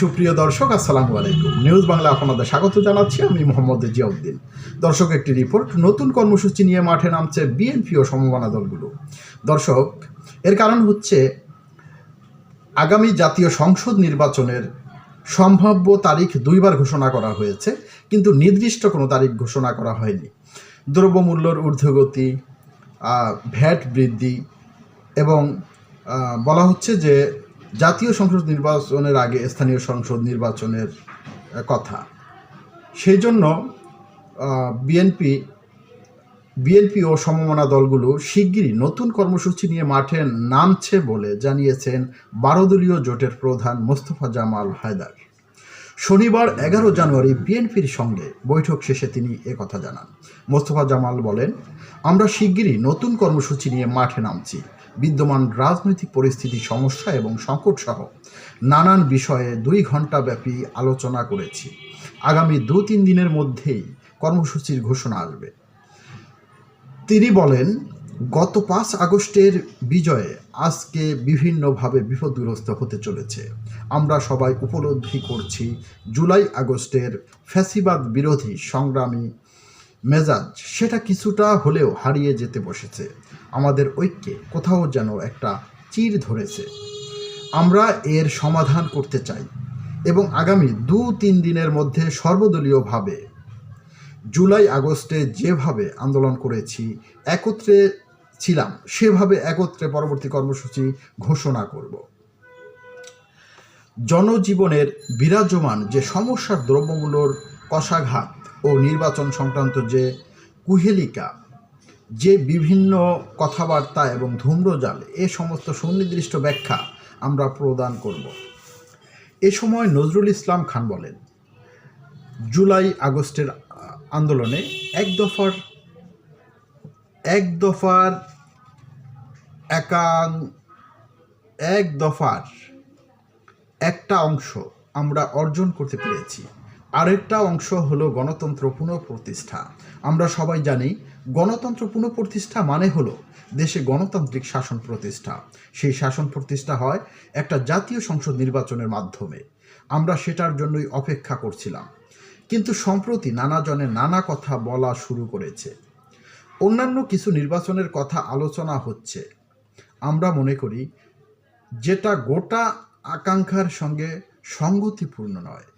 সুপ্রিয় দর্শক, আসসালামু আলাইকুম। নিউজ বাংলা আপনাদের স্বাগত জানাচ্ছি আমি মোহাম্মদ জিয়াউদ্দিন। দর্শক, একটি রিপোর্ট, নতুন কর্মসূচি নিয়ে মাঠে নামছে বিএনপি ও সমমনা দলগুলো। দর্শক, এর কারণ হচ্ছে আগামী জাতীয় সংসদ নির্বাচনের সম্ভাব্য তারিখ দুইবার ঘোষণা করা হয়েছে, কিন্তু নির্দিষ্ট কোনো তারিখ ঘোষণা করা হয়নি। দ্রব্যমূল্যর ঊর্ধ্বগতি ভ্যাট বৃদ্ধি এবং বলা হচ্ছে যে জাতীয় সংসদ নির্বাচনের আগে স্থানীয় সংসদ নির্বাচনের কথা। সেই জন্য বিএনপি বিএনপি ও সমমনা দলগুলো শিগগিরই নতুন কর্মসূচি নিয়ে মাঠে নামছে বলে জানিয়েছেন বারো দলীয় জোটের প্রধান মোস্তফা জামাল হায়দার। শনিবার এগারো জানুয়ারি বিএনপির সঙ্গে বৈঠক শেষে তিনি কথা জানান। মোস্তফা জামাল বলেন, আমরা শিগগিরই নতুন কর্মসূচি নিয়ে মাঠে নামছি। বিদ্যমান রাজনৈতিক পরিস্থিতি সমস্যা এবং সংকট সহ নানান বিষয়ে দুই ঘণ্টা ব্যাপী আলোচনা করেছি। আগামী দু তিন দিনের মধ্যেই কর্মসূচির ঘোষণা আসবে। তিনি বলেন, গত পাঁচ আগস্টের বিজয়ে আজকে বিভিন্নভাবে বিপদগ্রস্ত হতে চলেছে। আমরা সবাই উপলব্ধি করছি, জুলাই আগস্টের ফ্যাসিবাদ বিরোধী সংগ্রামী মেজাজ, সেটা কিছুটা হলেও হারিয়ে যেতে বসেছে। আমাদের ঐক্যে কোথাও যেন একটা চির ধরেছে। আমরা এর সমাধান করতে চাই এবং আগামী দু তিন দিনের মধ্যে সর্বদলীয়ভাবে জুলাই, আগস্টে যেভাবে আন্দোলন করেছি, একত্রে ছিলাম, সেভাবে একত্রে পরবর্তী কর্মসূচি ঘোষণা করব। জনজীবনের বিরাজমান যে সমস্যার দ্রব্যমূল্যর কষাঘাত ও নির্বাচন সংক্রান্ত যে কুহেলিকা, যে বিভিন্ন কথাবার্তা এবং ধূম্রজাল, এ সমস্ত সুনির্দিষ্ট ব্যাখ্যা আমরা প্রদান করব। এ সময় নজরুল ইসলাম খান বলেন, জুলাই আগস্টের আন্দোলনে এক দফার এক দফার একাং, এক দফার একটা অংশ আমরা অর্জন করতে পেরেছি। আরেকটা অংশ হলো গণতন্ত্র পুনঃপ্রতিষ্ঠা। আমরা সবাই জানি, গণতন্ত্র পুনঃপ্রতিষ্ঠা মানে হলো দেশে গণতান্ত্রিক শাসন প্রতিষ্ঠা। সেই শাসন প্রতিষ্ঠা হয় একটা জাতীয় সংসদ নির্বাচনের মাধ্যমে। আমরা সেটার জন্যই অপেক্ষা করছিলাম। কিন্তু সম্প্রতি নানাজনে নানা কথা বলা শুরু করেছে। অন্যান্য কিছু নির্বাচনের কথা আলোচনা হচ্ছে। আমরা মনে করি, যেটা গোটা আকাঙ্ক্ষার সঙ্গে সঙ্গতিপূর্ণ নয়।